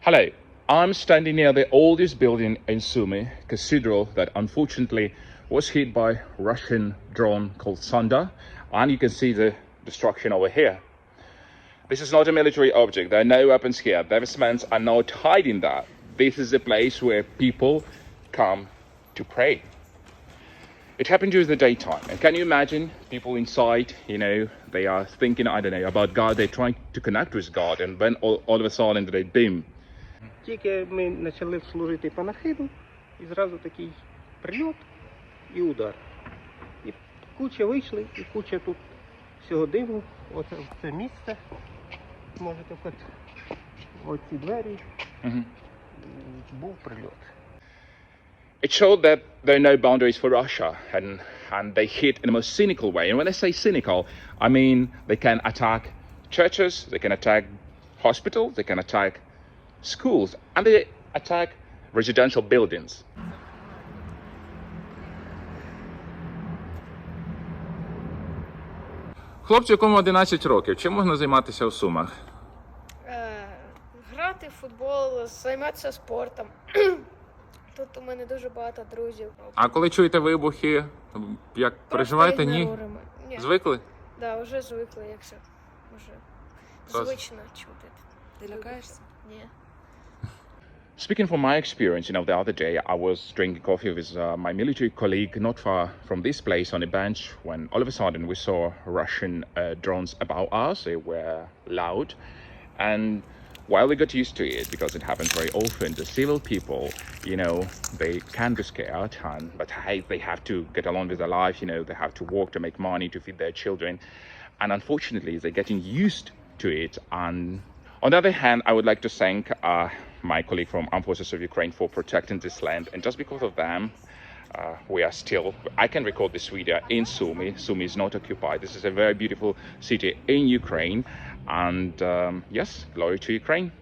Hello, I'm standing near the oldest building in Sumy, Cathedral, that unfortunately was hit by Russian drone called Sunda, and you can see the destruction over here. This is not a military object. There are no weapons here. The investments are not hiding that. This is a place where people come to pray It happened during the daytime. And can you imagine people inside, you know, they are thinking, I don't know, about God. They're trying to connect with God. And then all, all of a sudden, they boom, Тільки ми почали служити панахиду, і зразу такий прильот і удар. І куча вийшли, і куча тут всього диму. Оце це місце. Можете хоч оці двері. Mhm. Був прильот. it showed that there are no boundaries for Russia, and and they hit in the most cynical way. And when I say cynical, I mean they can attack churches, they can attack hospitals, they can attack schools, and they attack residential buildings. Хлопцю, якому 11 років, чим можна займатися у Сумах? Е, грати в футбол, займатися спортом. Тут у мене дуже багато друзів. А коли чуєте вибухи, як переживаєте? Ні? ігноруємо. Ні. Звикли? Да, вже звикли, як це. Вже Клас. звично чути. Ти лякаєшся? Ні. Speaking from my experience, you know, the other day I was drinking coffee with uh, my military colleague not far from this place on a bench when all of a sudden we saw Russian uh, drones about us. They were loud. And while we got used to it, because it happens very often, the civil people, you know, they can be scared, and, but hey, they have to get along with their life, you know, they have to work to make money to feed their children. And unfortunately, they're getting used to it. And on the other hand, I would like to thank uh, my colleague from Armed Forces of Ukraine for protecting this land. And just because of them, uh, we are still, I can record this video in Sumy. Sumy is not occupied. This is a very beautiful city in Ukraine. And um, yes, glory to Ukraine.